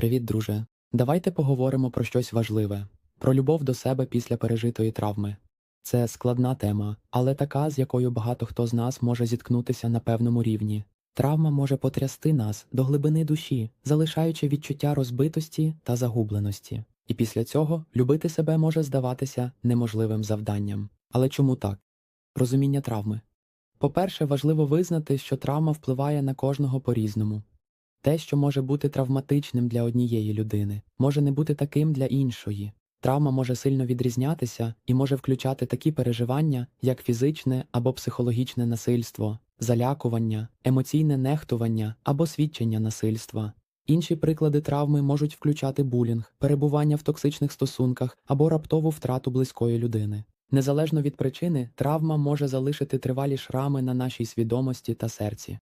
Привіт, друже. Давайте поговоримо про щось важливе про любов до себе після пережитої травми. Це складна тема, але така, з якою багато хто з нас може зіткнутися на певному рівні. Травма може потрясти нас до глибини душі, залишаючи відчуття розбитості та загубленості. І після цього любити себе може здаватися неможливим завданням. Але чому так? Розуміння травми. По-перше, важливо визнати, що травма впливає на кожного по-різному. Те, що може бути травматичним для однієї людини, може не бути таким для іншої. Травма може сильно відрізнятися і може включати такі переживання, як фізичне або психологічне насильство, залякування, емоційне нехтування або свідчення насильства. Інші приклади травми можуть включати булінг, перебування в токсичних стосунках або раптову втрату близької людини. Незалежно від причини, травма може залишити тривалі шрами на нашій свідомості та серці.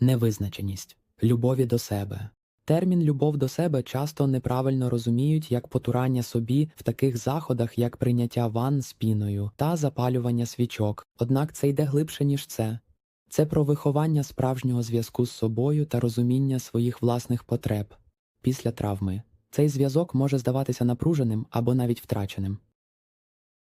Невизначеність любові до себе. Термін любов до себе часто неправильно розуміють як потурання собі в таких заходах, як прийняття ванн з піною та запалювання свічок, однак це йде глибше, ніж це. Це про виховання справжнього зв'язку з собою та розуміння своїх власних потреб. Після травми цей зв'язок може здаватися напруженим або навіть втраченим.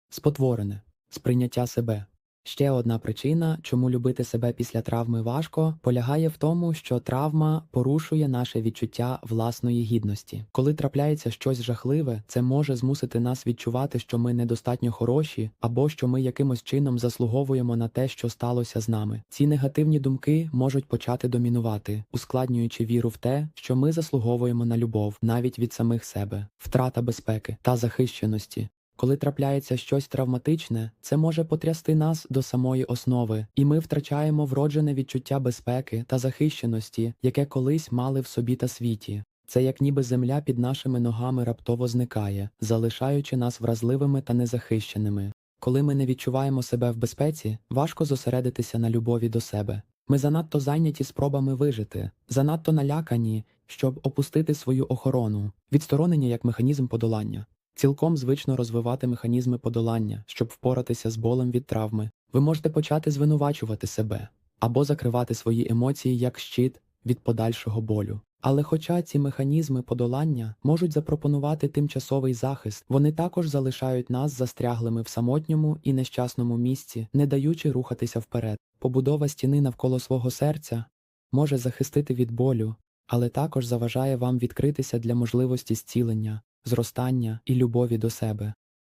Спотворене сприйняття себе. Ще одна причина, чому любити себе після травми важко, полягає в тому, що травма порушує наше відчуття власної гідності. Коли трапляється щось жахливе, це може змусити нас відчувати, що ми недостатньо хороші, або що ми якимось чином заслуговуємо на те, що сталося з нами. Ці негативні думки можуть почати домінувати, ускладнюючи віру в те, що ми заслуговуємо на любов навіть від самих себе, втрата безпеки та захищеності. Коли трапляється щось травматичне, це може потрясти нас до самої основи, і ми втрачаємо вроджене відчуття безпеки та захищеності, яке колись мали в собі та світі. Це як ніби земля під нашими ногами раптово зникає, залишаючи нас вразливими та незахищеними. Коли ми не відчуваємо себе в безпеці, важко зосередитися на любові до себе. Ми занадто зайняті спробами вижити, занадто налякані, щоб опустити свою охорону, відсторонення як механізм подолання. Цілком звично розвивати механізми подолання, щоб впоратися з болем від травми. Ви можете почати звинувачувати себе або закривати свої емоції як щит від подальшого болю. Але хоча ці механізми подолання можуть запропонувати тимчасовий захист, вони також залишають нас застряглими в самотньому і нещасному місці, не даючи рухатися вперед. Побудова стіни навколо свого серця може захистити від болю, але також заважає вам відкритися для можливості зцілення, зростання і любові до себе.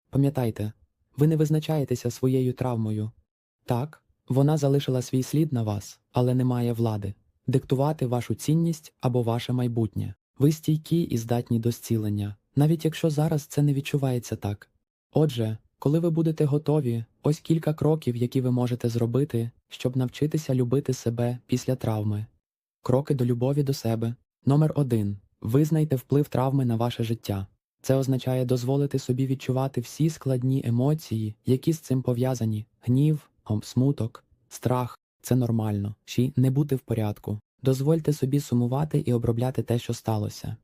Пам'ятайте, ви не визначаєтеся своєю травмою. Так, вона залишила свій слід на вас, але не має влади диктувати вашу цінність або ваше майбутнє. Ви стійкі і здатні до зцілення, навіть якщо зараз це не відчувається так. Отже, коли ви будете готові, ось кілька кроків, які ви можете зробити, щоб навчитися любити себе після травми. Кроки до любові до себе. Номер 1. Визнайте вплив травми на ваше життя. Це означає дозволити собі відчувати всі складні емоції, які з цим пов'язані гнів, смуток, страх це нормально, чи не бути в порядку. Дозвольте собі сумувати і обробляти те, що сталося.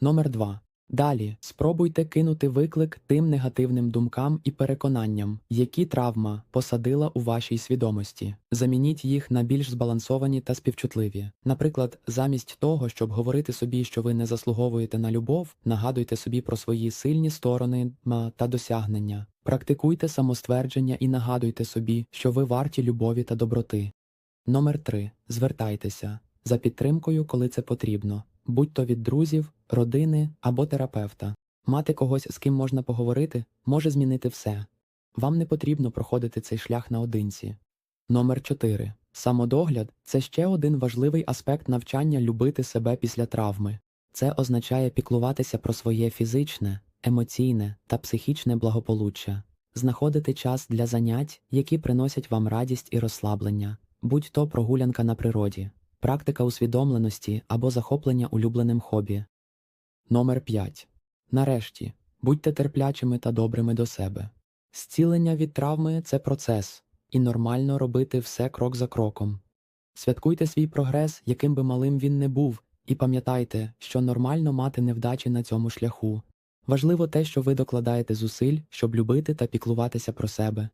Номер 2. Далі спробуйте кинути виклик тим негативним думкам і переконанням, які травма посадила у вашій свідомості. Замініть їх на більш збалансовані та співчутливі. Наприклад, замість того, щоб говорити собі, що ви не заслуговуєте на любов, нагадуйте собі про свої сильні сторони та досягнення. Практикуйте самоствердження і нагадуйте собі, що ви варті любові та доброти. Номер 3. Звертайтеся за підтримкою, коли це потрібно будь то від друзів, родини або терапевта. Мати когось, з ким можна поговорити, може змінити все. Вам не потрібно проходити цей шлях наодинці. Номер 4. Самодогляд це ще один важливий аспект навчання любити себе після травми. Це означає піклуватися про своє фізичне, емоційне та психічне благополуччя, знаходити час для занять, які приносять вам радість і розслаблення, будь то прогулянка на природі, практика усвідомленості або захоплення улюбленим хобі. Номер 5. Нарешті будьте терплячими та добрими до себе. Зцілення від травми це процес, і нормально робити все крок за кроком. Святкуйте свій прогрес, яким би малим він не був, і пам'ятайте, що нормально мати невдачі на цьому шляху. Важливо те, що ви докладаєте зусиль, щоб любити та піклуватися про себе.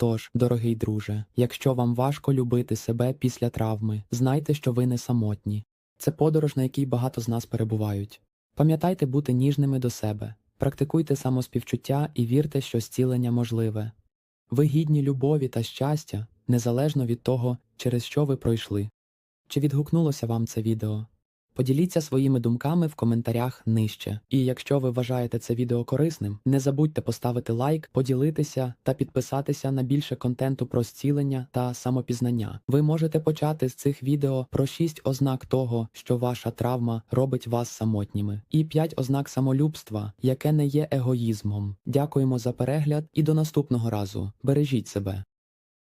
Тож, дорогий друже, якщо вам важко любити себе після травми, знайте, що ви не самотні. Це подорож, на якій багато з нас перебувають. Пам'ятайте бути ніжними до себе, практикуйте самоспівчуття і вірте, що зцілення можливе. Ви гідні любові та щастя, незалежно від того, через що ви пройшли. Чи відгукнулося вам це відео? Поділіться своїми думками в коментарях нижче. І якщо ви вважаєте це відео корисним, не забудьте поставити лайк, поділитися та підписатися на більше контенту про зцілення та самопізнання. Ви можете почати з цих відео про 6 ознак того, що ваша травма робить вас самотніми, і 5 ознак самолюбства, яке не є егоїзмом. Дякуємо за перегляд і до наступного разу. Бережіть себе.